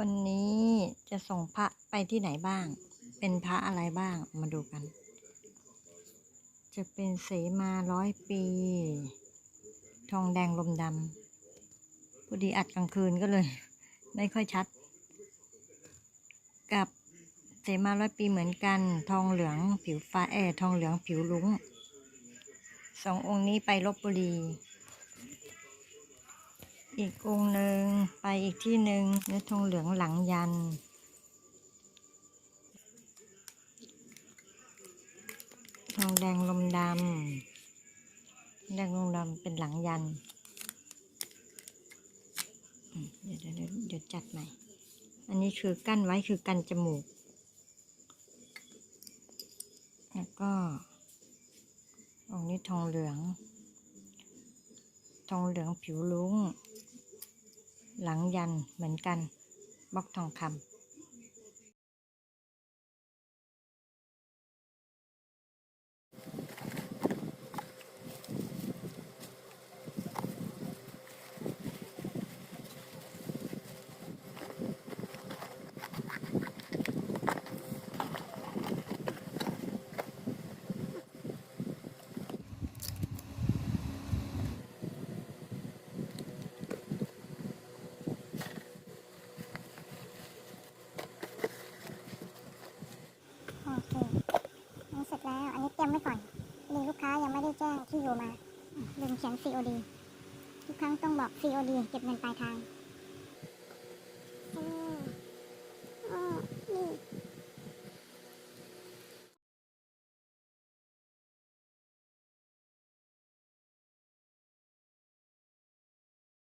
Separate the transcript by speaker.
Speaker 1: วันนี้จะส่งพระไปที่ไหนบ้าง เป็นพระอะไรบ้าง มาดูกัน จะเป็นเสมาร้อยปี ทองแดงลมดำพอดีอัดกลางคืนก็เลย ไม่ค่อยชัด กับเสมาร้อยปีเหมือนกัน ทองเหลืองผิวฟ้าแอร์ทองเหลืองผิวลุ้ง สององค์นี้ไปลบบุรี อีกองค์หนึ่งไปอีกที่หนึ่งเนื้อทองเหลืองหลังยัน ทองแดงลมดำแดงลมดำเป็นหลังยันเดี๋ยวเดี๋ยวเดี๋ยวเดี๋ยวจัดใหม่ อันนี้คือกั้นไว้คือกันจมูก แล้วก็องค์นี้ทองเหลือง ทองเหลืองผิวลุ้ง หลังยันเหมือนกันบล็อกทองคำ
Speaker 2: โอเคอันนี้เสร็จแล้ว อันนี้เตรียม ไว้ก่อน มีลูกค้ายังไม่ได้แจ้งที่อยู่มา ลืมเขียน COD ทุกครั้งต้องบอก COD เก็บเงินปลายทางอ